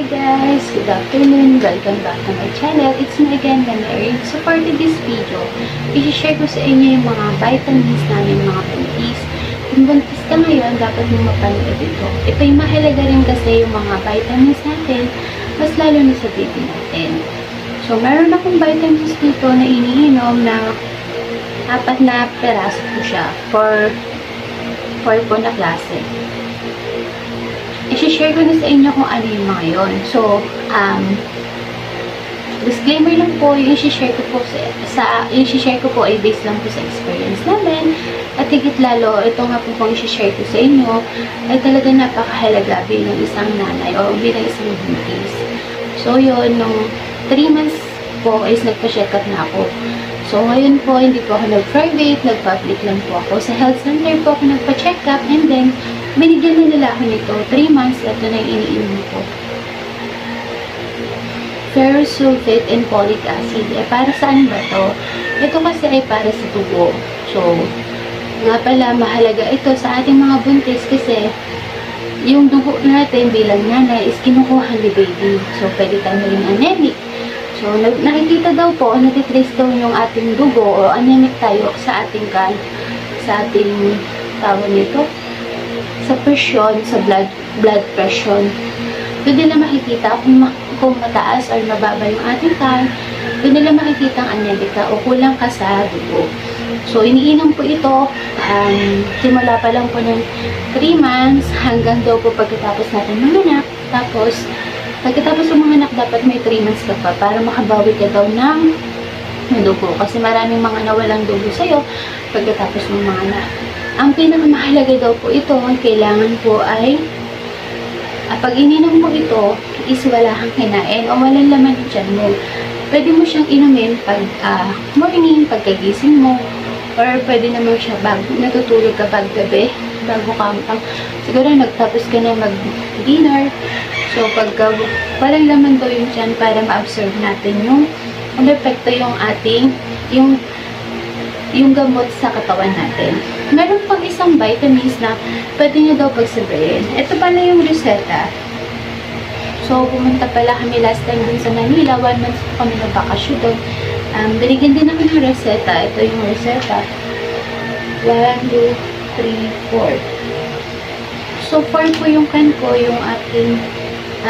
Hi guys! Good afternoon! Welcome back to my channel. It's me again, Mary. So for this video, i-share ko sa inyo yung mga vitamins namin, mga buntis. Kung buntis ka ngayon, dapat mo mapanood ito. Ito yung mahalaga rin kasi yung mga vitamins natin, mas lalo na sa baby natin. So meron akong vitamins dito na iniinom na apat na peraso po siya for for po na klase i-share ko na sa inyo kung ano yung mga yun. So, um, disclaimer lang po, yung i-share ko po sa, sa yung i-share ko po ay based lang po sa experience namin. At higit lalo, ito nga po pong i-share ko sa inyo ay talaga napakahalaga bilang isang nanay o bilang isang buntis. So, yun, nung 3 months po is nagpa-check up na ako. So, ngayon po, hindi po ako nag-private, nag-public lang po ako. Sa health center po ako nagpa-check up and then, binigyan na nila ako nito. 3 months, ito na yung iniinom ko. Ferrous sulfate and folic acid. Eh, para saan ba to? Ito kasi ay para sa dugo. So, nga pala, mahalaga ito sa ating mga buntis kasi yung dugo natin bilang nanay is kinukuha ni baby. So, pwede tayo maging anemic. So, nakikita daw po, natitrace daw yung ating dugo o anemic tayo sa ating kan, sa ating tawag nito, sa presyon, sa blood blood pressure. Doon nila makikita kung, ma- kung mataas or mababa yung ating kan, doon nila makikita ang anemic ka o kulang ka sa dugo. So, iniinom po ito, um, simula pa lang po ng 3 months hanggang daw po pagkatapos natin manganak. Tapos, pagkatapos ng manganak, dapat may 3 months ka pa para makabawi ka daw ng ng dugo. Kasi maraming mga nawalang dugo sa'yo pagkatapos ng manganak. Ang pinakamahalaga daw po ito, ang kailangan po ay ah, pag ininom mo ito, is wala kang kinain o walang laman ng tiyan mo. Pwede mo siyang inumin pag ah, morning, pagkagising mo, or pwede naman siya bago natutulog ka pag gabi, bago ka pag, siguro nagtapos ka na mag-dinner. So, pag walang laman daw yung tiyan para ma-absorb natin yung ang epekto yung ating yung yung gamot sa katawan natin. Meron pang isang vitamins na pwede nyo daw pagsabayin. Ito pala yung reseta. So, pumunta pala kami last time dun sa Manila. One month kami nagbakasyon doon. Um, binigyan din namin ng reseta. Ito yung reseta. 1, 2, 3, 4. So, 4 po yung kan ko, yung ating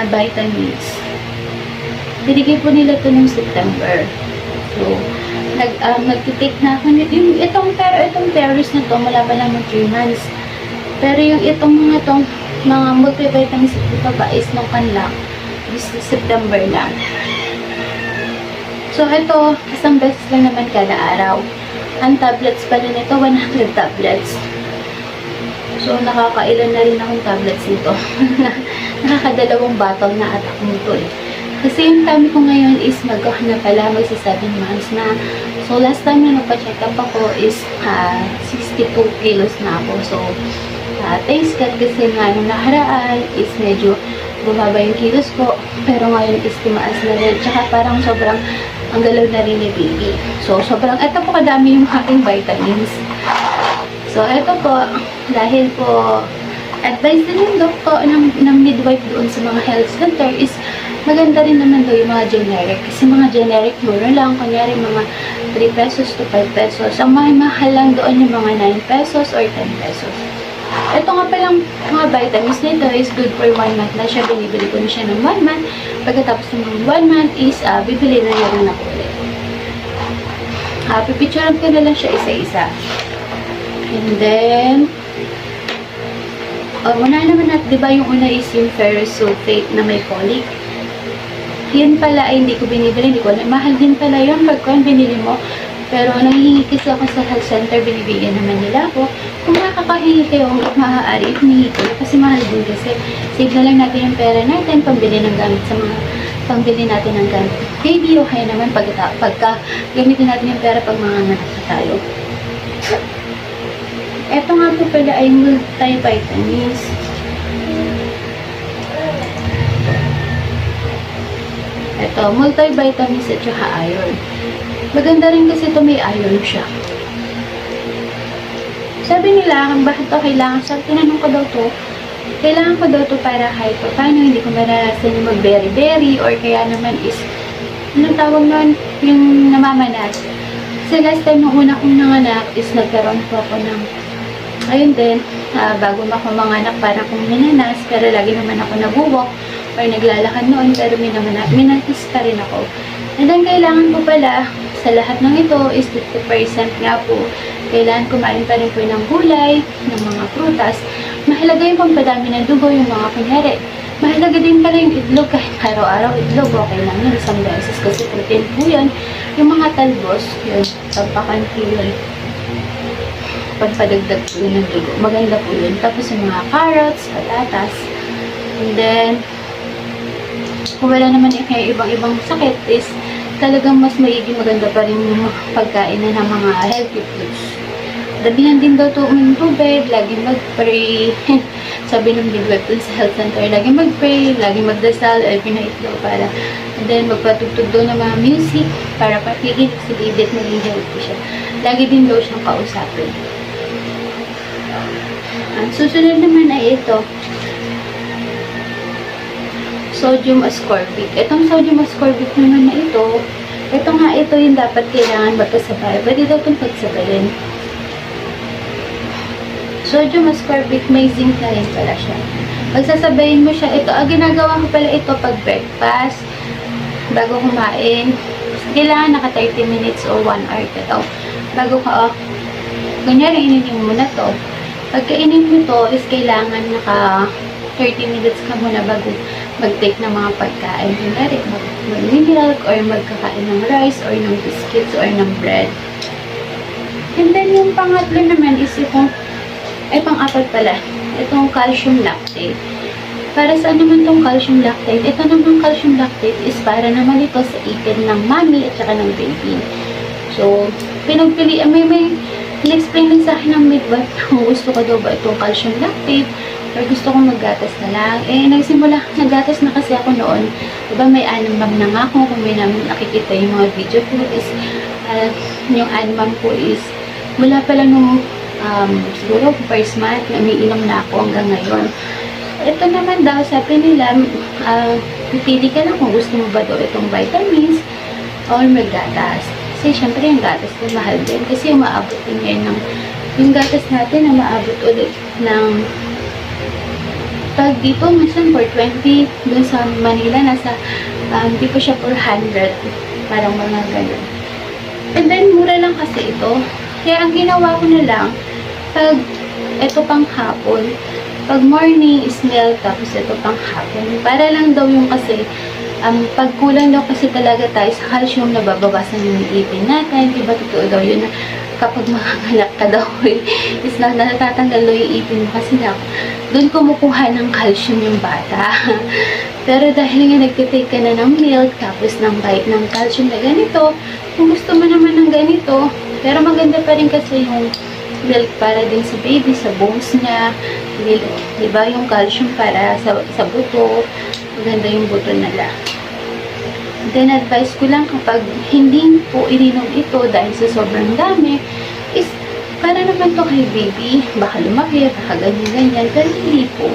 ah, vitamins. Binigay po nila to nung September. So, nag, um, nag-take na ako. Yung itong, pero itong Paris na to, wala pa lang 3 months. Pero yung itong mga tong, mga multivitamins ito ba is nung kanlang, is September lang. So, ito, isang beses lang naman kada araw. Ang tablets pala nito, 100 tablets. So, nakakailan na rin akong tablets nito. Nakakadalawang bottle na atak nito eh. Kasi yung tummy ko ngayon is mag na pala, magsa 7 months na. So, last time na nagpa-check up ako is ah, 62 kilos na ako. So, uh, thanks God kasi nga nung nakaraan is medyo bumaba yung kilos ko. Pero ngayon is tumaas na rin. Tsaka parang sobrang ang galaw na rin ni baby. So, sobrang, eto po kadami yung aking vitamins. So, eto po, dahil po, advice din ng doktor, ng, ng midwife doon sa mga health center is maganda rin naman daw yung mga generic. Kasi mga generic mura lang, kunyari mga 3 pesos to 5 pesos. Ang mahal mahal lang doon yung mga 9 pesos or 10 pesos. Ito nga palang mga vitamins nito is good for 1 month na siya. Binibili ko na siya ng 1 month. Pagkatapos ng 1 month is uh, bibili na niya rin ako ulit. Uh, pipicturean ko na lang siya isa-isa. And then, uh, una naman natin, di ba yung una is yung ferrous sulfate na may folic? Yan pala ay hindi ko binibili, hindi ko alam. Mahal din pala yun pag kung binili mo. Pero nanghihingi kasi ako sa health center, binibigyan naman nila ako. Kung makakahingi kayo, maaari, humingi kayo. Kasi mahal din kasi. Save na lang natin yung pera natin, pambili ng gamit sa mga pambili natin ng gamit. Baby, okay naman pag, pagka gamitin natin yung pera pag mga anak na tayo. Ito nga po pala ay multivitamins. Ito, multivitamins at saka iron. Maganda rin kasi ito may iron siya. Sabi nila, bakit ito kailangan, sabi tinanong ko daw to, kailangan ko daw to para kahit pa paano hindi ko maranasan yung mag-berry-berry or kaya naman is, anong tawag nun? Yung namamanas. Kasi last time nung una kong nanganak is nagkaroon po ako ng, ayun din, ah, bago ako manganak parang kong minanas, pero lagi naman ako nag-walk or naglalakad noon, pero minanas pa rin ako. And then, kailangan ko pala, sa lahat ng ito is 50% nga po, kailangan kumain pa rin po ng gulay, ng mga prutas. Mahalaga yung pampadami ng dugo, yung mga kunyari. Mahalaga din pala yung itlog, kahit araw-araw itlog, okay lang yun, isang beses kasi protein po yun. Yung mga talbos, yun, tampakan po yun. Pagpadagdag po ng dugo, maganda po yun. Tapos yung mga carrots, patatas, and then, kung wala naman yung kaya ibang-ibang sakit is talagang mas maigi maganda pa rin yung pagkain na ng mga healthy foods. Dabihan din daw to uminom tubig, lagi mag-pray. Sabi ng midwife dun sa health center, lagi mag-pray, lagi magdasal, every night daw para. And then magpatugtog daw ng mga music para patigil si at maging healthy siya. Lagi din daw siyang kausapin. Ang susunod naman ay ito, sodium ascorbic. Itong sodium ascorbic naman na ito, ito nga ito yung dapat kailangan magkasabay. Pwede daw itong pagsabayin. Sodium ascorbic, may zinc na rin pala siya. Pagsasabayin mo siya, ito, ah, ginagawa ko pala ito pag breakfast, bago kumain. Kailangan naka 30 minutes o 1 hour ka. Bago ka, oh, kunyari, ininim mo na to. Pagka inim mo to, is kailangan naka 30 minutes ka muna bago mag-take ng mga pagkain. Kunyari, mag- mag-milk or magkakain ng rice or ng biscuits or ng bread. And then, yung pangatlo naman is itong, ay pang-apat pala, itong calcium lactate. Para saan naman tong calcium lactate? Ito naman calcium lactate is para naman ito sa ipin ng mommy at saka ng baby. So, pinagpili, may may in-explain din sa akin ng midwife kung gusto ko daw ba itong calcium lactate or gusto kong maggatas na lang. Eh, nagsimula, naggatas na kasi ako noon. Diba may animam na nga ako kung may namin nakikita yung mga video ko is, uh, yung animam ko is, mula pala nung, um, siguro first month, na umiinom na ako hanggang ngayon. Ito naman daw, sabi nila, uh, pipili ka lang kung gusto mo ba daw itong vitamins or maggatas. Kasi syempre yung gatas din mahal din kasi umaabot din ng yung gatas natin na maabot ulit ng pag dito, minsan 420, dun sa Manila, nasa, um, hindi pa siya 400, parang mga ganun. And then, mura lang kasi ito. Kaya, ang ginawa ko na lang, pag, ito pang hapon, pag morning is milk, tapos ito pang hapon. Para lang daw yung kasi, um, pag kulang daw kasi talaga tayo sa calcium, nababawasan yung ipin natin. Diba, totoo daw yun na kapag makangalak ka daw, eh, is na natatanggal daw yung ipin kasi na doon kumukuha ng calcium yung bata. Pero dahil nga nagtitake ka na ng milk, tapos ng bite ng calcium na ganito, kung gusto mo naman ng ganito, pero maganda pa rin kasi yung milk para din sa baby, sa bones niya, di, di ba yung calcium para sa, sa buto, maganda yung buto nila. Then, advice ko lang kapag hindi po ininom ito dahil sa sobrang dami, is para naman to kay baby, baka lumaki, baka ganyan-ganyan, pero hindi po.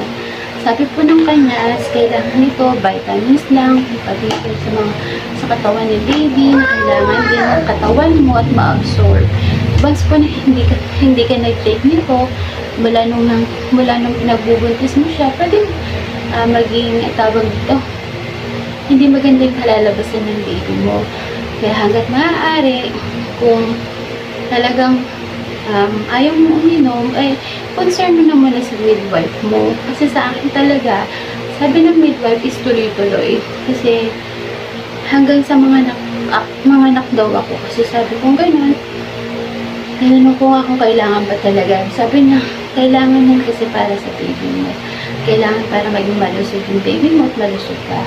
Sabi po ng kanya, kailangan nito, vitamins lang, pati sa mga sa katawan ni baby, na kailangan din ng katawan mo at ma-absorb. Once po na hindi ka, hindi ka nag-take nito, mula nung, mula nung pinagbubuntis mo siya, pwede ah, maging, tawag dito, hindi maganda yung kalalabasan ng baby mo. Kaya hanggat maaari, kung talagang um, ayaw mo uminom, ay concern mo na muna sa midwife mo. Kasi sa akin talaga, sabi ng midwife is tuloy-tuloy. Kasi hanggang sa mga nak ak, mga anak daw ako. Kasi sabi ko ganun, tinanong ko nga kung kailangan ba talaga. Sabi niya, kailangan yan kasi para sa baby mo. Kailangan para maging malusog yung baby mo at malusog ka.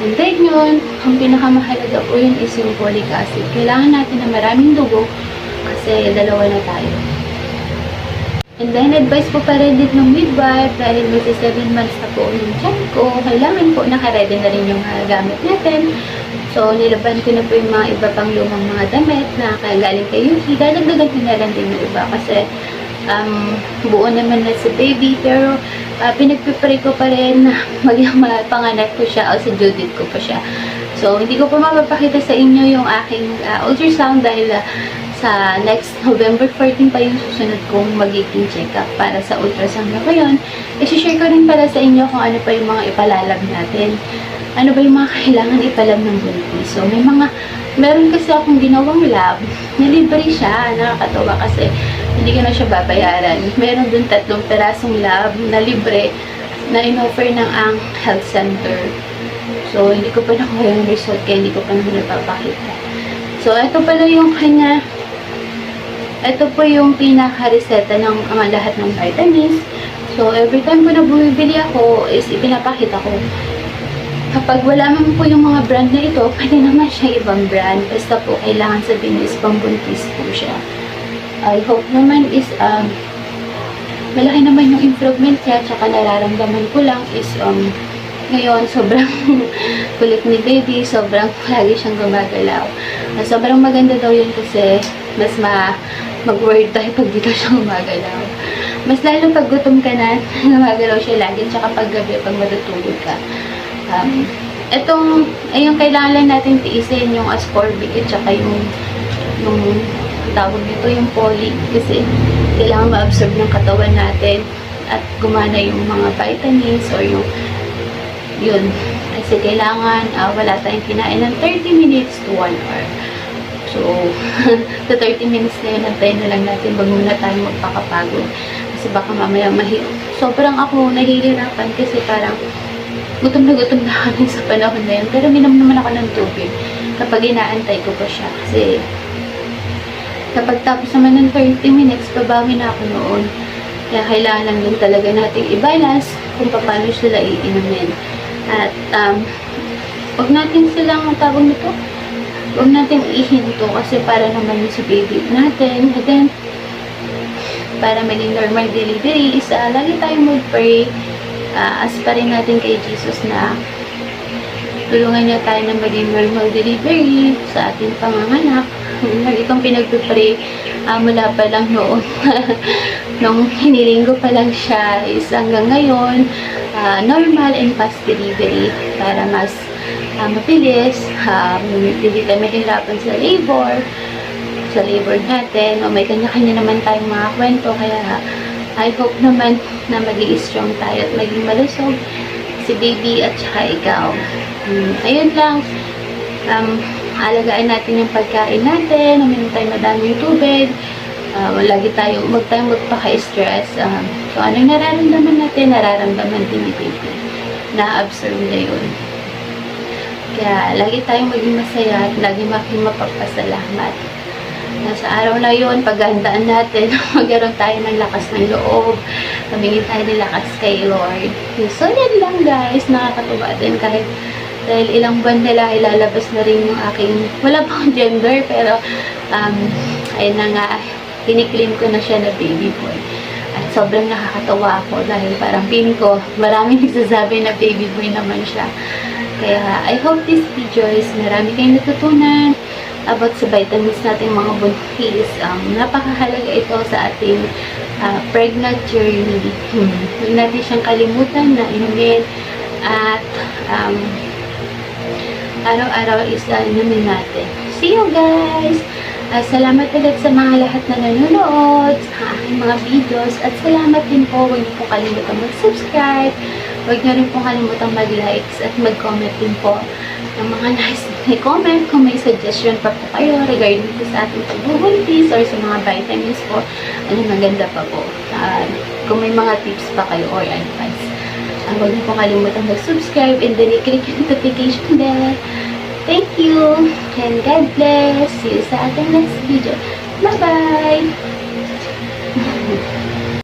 And then yun, ang pinakamahalaga po yun is yung folic acid. Kailangan natin na maraming dugo kasi dalawa na tayo. And then, advice po pa rin din ng midwife dahil magsa 7 months na po yung check ko. Kailangan po nakaredy na rin yung mga gamit natin. So, nilaban ko na po yung mga iba pang lumang mga damit na galing kay Yuki. Dadagdagan ko na lang din yung iba kasi um, buo naman na si baby. Pero uh, pinagpipray ko pa rin na mag panganak ko siya o due date ko pa siya. So, hindi ko pa mapapakita sa inyo yung aking uh, ultrasound dahil uh, sa next November 14 pa yung susunod kong magiging check-up para sa ultrasound na ko yun. I-share ko rin pala sa inyo kung ano pa yung mga ipalalab natin. Ano ba yung mga kailangan ipalab ng buntis. So, may mga, meron kasi akong ginawang lab na libre siya. Nakakatawa kasi hindi ko na siya babayaran. Meron dun tatlong perasong lab na libre na in-offer ng ang health center. So, hindi ko pa nakuha yung result kaya hindi ko pa naman napapakita. So, ito pala yung kanya ito po yung pinaka-reseta ng mga lahat ng vitamins. So, every time ko na bumibili ako, is ipinapakita ko. Kapag wala man po yung mga brand na ito, pwede naman siya ibang brand. Basta po, kailangan sabihin is pambuntis po siya. I hope naman is, um, malaki naman yung improvement niya, tsaka nararamdaman ko lang is, um, ngayon, sobrang kulit ni baby, sobrang lagi siyang gumagalaw. Uh, sobrang maganda daw yun kasi mas ma mag-word tayo pag dito siya gumagalaw. Mas lalo pag gutom ka na, gumagalaw siya lagi, tsaka pag gabi, pag matutulog ka. Um, etong, ayun, kailangan lang natin tiisin yung ascorbic at tsaka yung, yung tawag nito, yung poly. Kasi kailangan ma-absorb ng katawan natin at gumana yung mga vitamins or yung yun. Kasi kailangan uh, wala tayong kinain ng 30 minutes to 1 hour. So, sa 30 minutes na yun, antayin na lang natin wag muna tayo magpakapagod. Kasi baka mamaya mahi sobrang ako nahihirapan kasi parang gutom na gutom na kami sa panahon na yun. Pero minom naman ako ng tubig kapag inaantay ko pa siya. Kasi kapag tapos naman ng 30 minutes, babawi na ako noon. Kaya kailangan lang din talaga natin i-balance kung paano sila iinumin. At, um, wag natin silang tawag nito, wag natin ihinto kasi para naman si baby natin. And then, para maging normal delivery is uh, lagi tayong mag-pray uh, as pa rin natin kay Jesus na tulungan niya tayo na maging normal delivery sa ating panganganak. Lagi kong pinagpipray uh, mula pa lang noon. Nung hiniling ko pa lang siya is hanggang ngayon uh, normal and fast delivery para mas uh, mabilis, um, hindi tayo mahirapan sa labor, sa labor natin, o may kanya-kanya naman tayong mga kwento, kaya I hope naman na maging strong tayo at maging malusog si baby at saka ikaw. Um, ayun lang, um, alagaan natin yung pagkain natin, uminom tayo madaming tubig, uh, lagi tayo, huwag tayong magpaka-stress. Um, so, anong nararamdaman natin, nararamdaman din ni baby. Na-absorb niya yun. Kaya, lagi tayong maging masaya at lagi maging mapagpasalamat. Nasa araw na yun, paghandaan natin, magkaroon tayo ng lakas ng loob, kamingin tayo ng lakas kay Lord. So, yan lang guys, nakakatuwa din kahit dahil ilang buwan nila ilalabas na rin yung aking, wala pang gender, pero, um, ayun na nga, kiniklaim ko na siya na baby boy. At sobrang nakakatawa ako dahil parang feeling ko, maraming nagsasabi na baby boy naman siya. Kaya, I hope this video is marami kayong natutunan about sa vitamins nating mga buntis. Um, napakahalaga ito sa ating uh, pregnant journey. Hmm. Huwag natin siyang kalimutan na inumin at um, araw-araw is uh, inumin natin. See you guys! Uh, salamat ulit sa mga lahat na nanonood sa aking mga videos at salamat din po. Huwag niyo po kalimutan mag-subscribe. Huwag niyo rin po kalimutan mag-likes at mag-comment din po ng mga nice na comment kung may suggestion pa po kayo regarding po sa ating pagbubuntis or sa mga vitamins po. Ano maganda pa po. Uh, kung may mga tips pa kayo or advice. Uh, huwag niyo po kalimutan mag-subscribe and then i-click yung notification bell. Thank you and God bless. See you sa ating next video. Bye-bye!